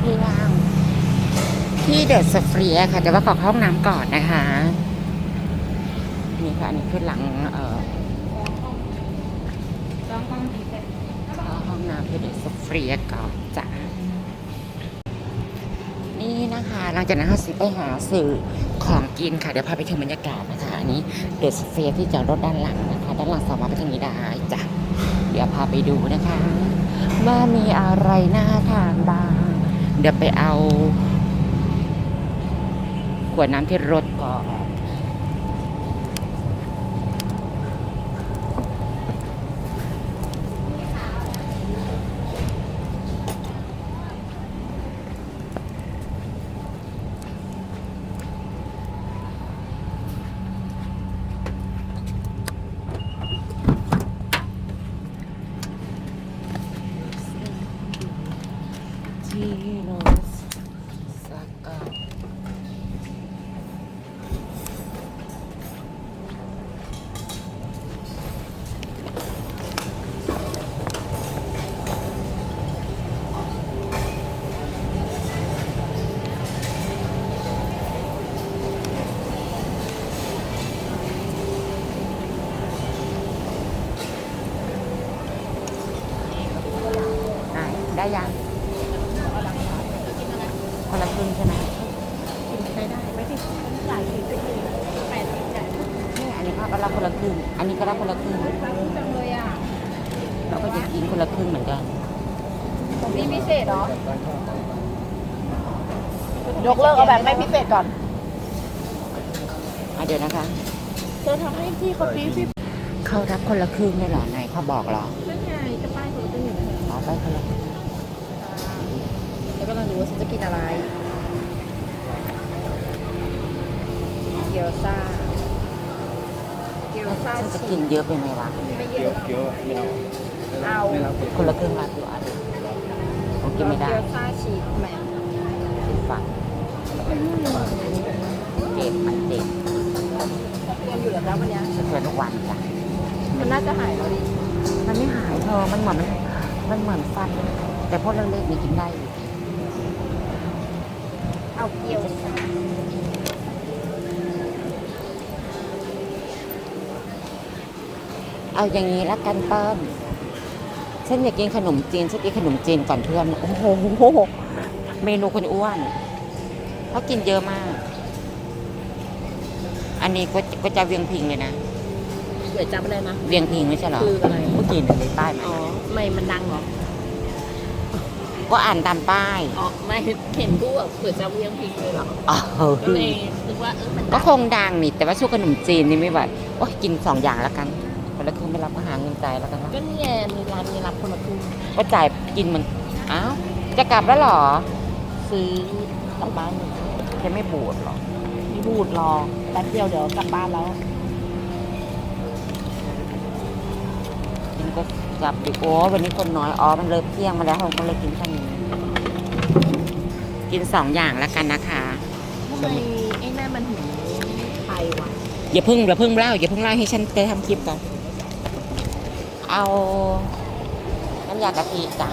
เที่ยงที่เดอะสเฟียค่ะ แต่ว่าขอห้องน้ำก่อนนะคะ นี่ค่ะ อันนี้คือหลังเอ่อห้องน้ำที่เดอะสเฟียก่อนจ้ะนี่นะคะ หลังจากนั้นเราสิไปหาสื่อของกินค่ะ เดี๋ยวพาไปชมบรรยากาศนะคะ อันนี้เดอะสเฟียที่จอดรถด้านหลังนะคะ ด้านหลังสามารถไปทางนี้ได้จ้ะเดี๋ยวพาไปดูนะคะว่ามีอะไรน่าทานบ้าง เดี๋ยวไปเอา ขวดน้ำที่รถก่อนที่ ได้ยังคนละครึ่งใช่ไหมใช้ได้ไม่ติดจ่ายสี่สิบแปดสิบจ่ายนี่อันนี้ก็รับคนละครึ่ง อันนี้ก็รับคนละครึ่งจังเลยอะเราก็จะกินคนละครึ่งเหมือนกันผมนี่พิเศษเหรอยกเลิกเอาแบบไม่พิเศษก่อนอะเดี๋ยวนะคะเธอทำให้พี่เขาปีพี่เขารับคนละครึ่งได้เหรอไหนเขาบอกเหรอนั่ไงจะป้ายเขาจะอยู่นะอ๋อไปคนละแล้วก็เราดูว่าฉันจะกินอะไร เกี๊ยวซ่า เกี๊ยวซ่าฉันจะชีกินเยอะไปไหมวะ ไม่เยเกี๊ยวอะเกี๊ยวไม่เอาเอา ไม่รับคนละครึ่งรับอยู่อันผมกินไม่ได้เกี๊ยวซ่าชีสแหมกินฝันเจ็บมันเจ็บเรียนอยู่แล้ววันเนี้ยสะเทือนทุกวันจ้ะ มันน่าจะหายแล้วดิมันไม่หายเธอ มันเหมือนมันมันเหมือนฟัน แต่พวกเล็กๆนี่กินได้อยู่ เอาเกี๊ยวซ่าเอาอย่างนี้ละกันเปิ้ลฉันอยากกินขนมจีนฉันกินขนมจีนก่อนเพื่อนโอ้โหเมนูคนอ้วนเขากินเยอะมาก อันนี้ก็ก็จะเวียงพิงเลยนะเดี๋ยวจำอะไรนะเวียงพิงไม่ใช่เหรอคืออะไร เมื่อกี้ในใต้ไหมอ๋อ ไม่มันดังเหรอ ก็อ่านตามป้าย อ๋อไม่เห็นกูแบบเผื่อจะเวียงพิงเลยเหรออ๋อก็เลยนึกว่าเออมันก็คงดังนี่แต่ว่าสู้ขนมจีนนี่ไม่ไหวโอ้ยกินสองอย่างแล้วกันคนละครึ่งไม่รับก็หาเงินใจายแล้วกันนะก็นี่ไงในร้านมีรับคนละครึ่งก็จ่ายกินมันอ้าวจะกลับแล้วเหรอ ซื้อกลับบ้านเลยแค่ไม่บูดหรอมีบูดรอแป๊บเดียวเดี๋ยวกลับบ้านแล้วกินก็ กลับดิโอ้วันนี้คนน้อยอ๋อมันเลิกเที่ยงมาแล้วผมก็เลยกินแค่นี้กินสองอย่างแล้วกันนะคะทำไมไอ้แม่มันถึงไปวะอย่าเพิ่งอย่าเพิ่งเล่าอย่าเพิ่งเล่าให้ฉันได้ทำคลิปก่อนเอาน้ำยากะทิจ้ะ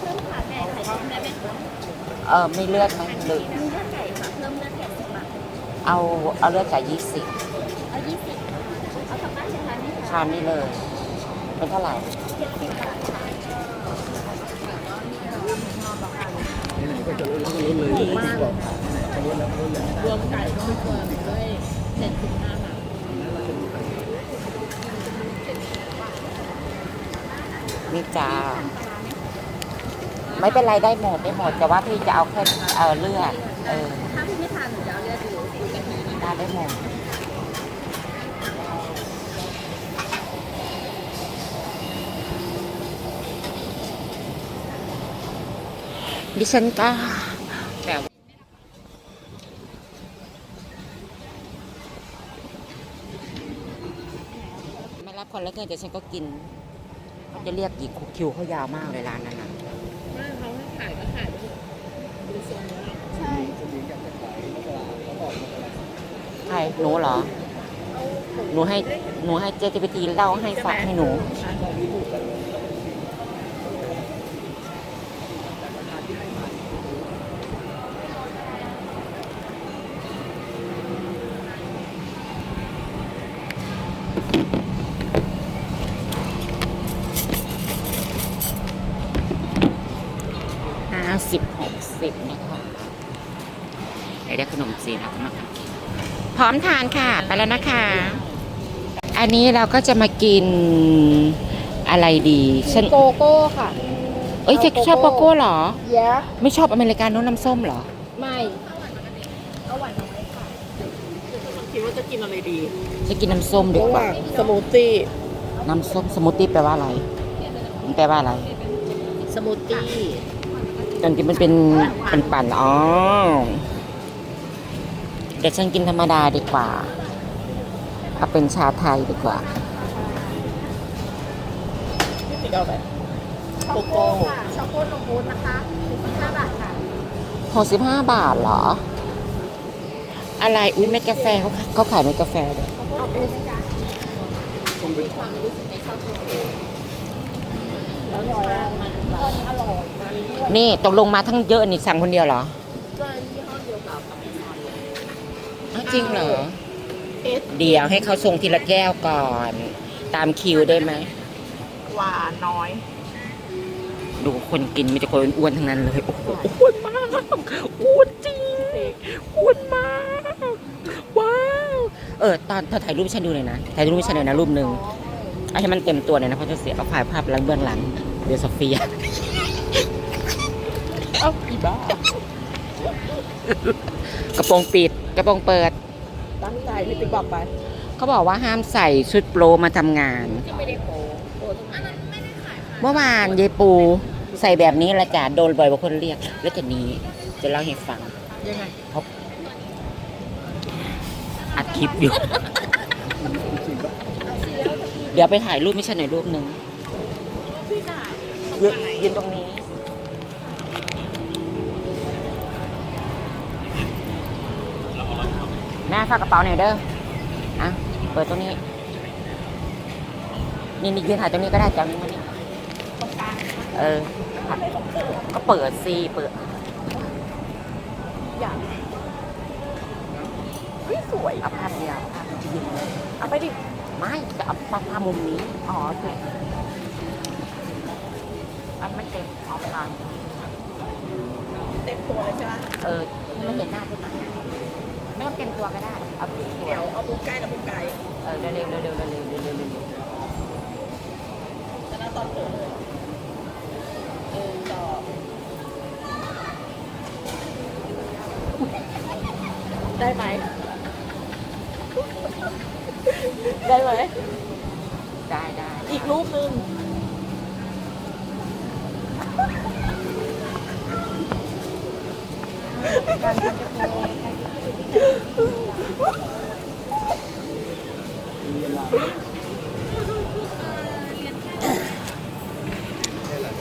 เพิ่มขาไก่ไข่ต้มได้ไหมคะเออไม่เลือดไหมหรือมีเลือดไก่ค่ะเพิ่มเลือดไก่สิบบาทเอาเอาเลือดไก่ยี่สิบเอายี่สิบเอากลับบ้านเลยค่ะนี่ชามนี้เลยเป็นเท่าไหร่ เจ็ดสิบบาทค่ะไหนๆก็จะรู้รู้เลยยี่สิบกว่ารู้แล้วรู้แล้วรวมไก่ก็ไม่รวมด้วยเจ็ดสิบห้าบาทนี่จ้าไม่เป็นไรได้หมดได้หมด แต่ว่าพี่จะเอาแค่เออเลือดเออถ้าพี่ไม่ทานหนูจะเอาเลือดดูดูกะทิได้ได้หมด ดิฉันก็แบบไม่รับคนแล้วเกินแต่ฉันก็กินเขาจะเรียกกี่คิวเขายาวมากเลยร้านนั้นนะไม่เขาให้ขายก็ขายอะดูทรงแล้วใช่ใครหนูเหรอ หนูให้หนูให้เจทีพีทีเล่าให้ฟังให้หนู สิบหกสิบนะคะเดี๋ยวได้ขนมจีนแล้วก็มาทำกินพร้อมทานค่ะ ไปแล้วนะคะ อันนี้เราก็จะมากินอะไรดีฉันโกโก้ค่ะ เอ้ยเธอชอบโกโก้เหรอแย้ไม่ชอบอเมริกาโน้นน้ำส้มเหรอ ไม่เอาหวานน้อยค่ะคิดว่าจะกินอะไรดี จะกินน้ำส้มดีระหกว่าว่างสมูทตี้น้ำส้มสมูทตี้แปลว่าอะไร มันแปลว่าอะไร สมูทตี้ จริงๆมันเป็นเป็นปั่นอ๋อเดี๋ยวฉันกินธรรมดาดีกว่าเอาเป็นชาไทยดีกว่าที่เอาแบบโกโก้ค่ะช็อกโกแลตนมโอ๊ตนะคะ65บาทค่ะหกสิบห้าบาทเหรอ อะไรอุ้ยเม็ดกาแฟเขาเขาขายเม็ดกาแฟด้วยเอาไปเลยจ้ะ นี่ตกลงมาทั้งเยอะนี่สั่งคนเดียวเหรอก็ยี่ห้อเดียวกับอ้าวจริงเหรอเอสเดี๋ยวให้เขาส่งทีละแก้วก่อน ตามคิวได้ไหมหวานน้อย ดูคนกินมีแต่คนอ้วนๆทั้งนั้นเลย โอ้โหอ้วนมากอ้วนจริงอ้วนมาก ว้าว เออ ตอนเธอถ่ายรูปให้ฉันดูหน่อยนะ ถ่ายรูปให้ฉันหน่อยนะรูปหนึ่ง เอาให้มันเต็มตัวหน่อยนะเพราะจะเสียเอาถ่ายภาพหลังเบื้องหลัง เดี๋ยวโซเฟียเอ้าอีบ้ากระโปรงปิดกระโปรงเปิด ตั้งใจพี่ติ๊กบอกไปเขาบอกว่าห้ามใส่ชุดโปรมาทำงานไม่ได้โปโปต้องเมื่อวานยายปูใส่แบบนี้ละจ้ะโดนบ่อยบางคนเรียก แล้วจะนี้จะเล่าให้ฟัง ยังไงอัดคลิปอยู่ เดี๋ยวไปถ่ายรูปไม่ใช่หน่อยรูปหนึ่งยืนยืนตรงนี้ แม่ฝากกระเป๋าหน่อยเด้ออะเปิดตรงนี้ นี่นี่ยืนถ่ายตรงนี้ก็ได้จังนี้มานี่เออ ก็เปิดซีเปิดอยากเฮ้ยสวยเอาภาพเดียวภาพยืนเลยเอาไปดิ ไม่จะเอาภาพมุมนี้ อ๋อโอเคมันไม่เต็มเอาทางเต็มตัวเลยใช่ไหมเออให้มันเห็นหน้าขึ้นมไม่ต้องเต็มตัวก็ได้ เอาตัวเดี๋ยวเอามุมใกล้แล้วมุมไกล เออเร็วเร็วเร็วเร็วเร็วเร็วเร็วเร็วเร็วจะตอนเปิดเลยเออต่อได้ไหม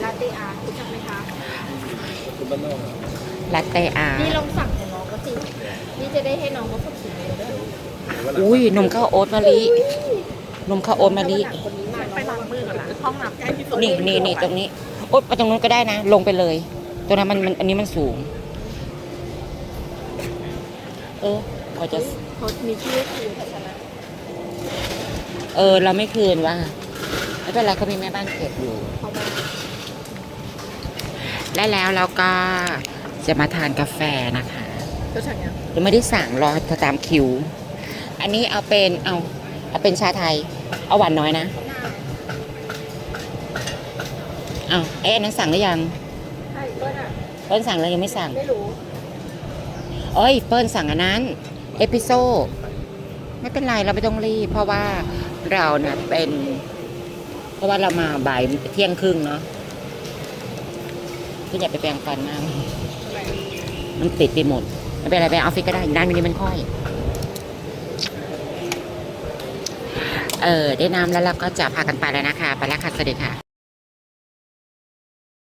ลาเต้อาร์รู้จักไหมคะลาเต้อาร์นี่ลองสั่งของน้องก็สินี่จะได้ให้น้องเขาฝึกฝีมือด้วยอุ้ยนมข้าวโอ๊ตมะลินมข้าวโอ๊ตมะลิ คนนี้มาไปล้างมือก่อนนะห้องน้ำใกล้ที่สุดนี่นี่นี่ตรงนี้ โอ๊ตไปตรงนู้นก็ได้นะ ลงไปเลยตรงนั้นมันมันอันนี้มันสูง เออพอจะเขามีชื่อคือภาชนะ เออ เราไม่คืนว่าไม่เป็นไรเขามีแม่บ้านเก็บอยู่เขามาและแล้วเราก็จะมาทานกาแฟนะคะก็ฉันยังยังไม่ได้สั่งรอตามคิว อันนี้เอาเป็นเอาเอาเป็นชาไทย เอาหวานน้อยนะเอาเอ๊ะอันนั้นสั่งหรือยังใช่เพื่อนอะเปิ้ลสั่งแล้วยังไม่สั่ง ไม่รู้ เอ้ยเปิ้ลสั่งอันนั้น เอพิโซไม่เป็นไรเราไม่ต้องรีบ เพราะว่าเราเนี่ยเป็น เพราะว่าเรามาบ่ายเที่ยงครึ่งเนาะก็อย่าไปแปรงฟันมากมันติดไปหมดไม่เป็นไรไปออฟฟิศก็ได้น้ำมินิมันค่อย เออได้น้ำแล้วเราก็จะพากันไปแล้วนะคะ ไปแล้วค่ะสวัสดีค่ะ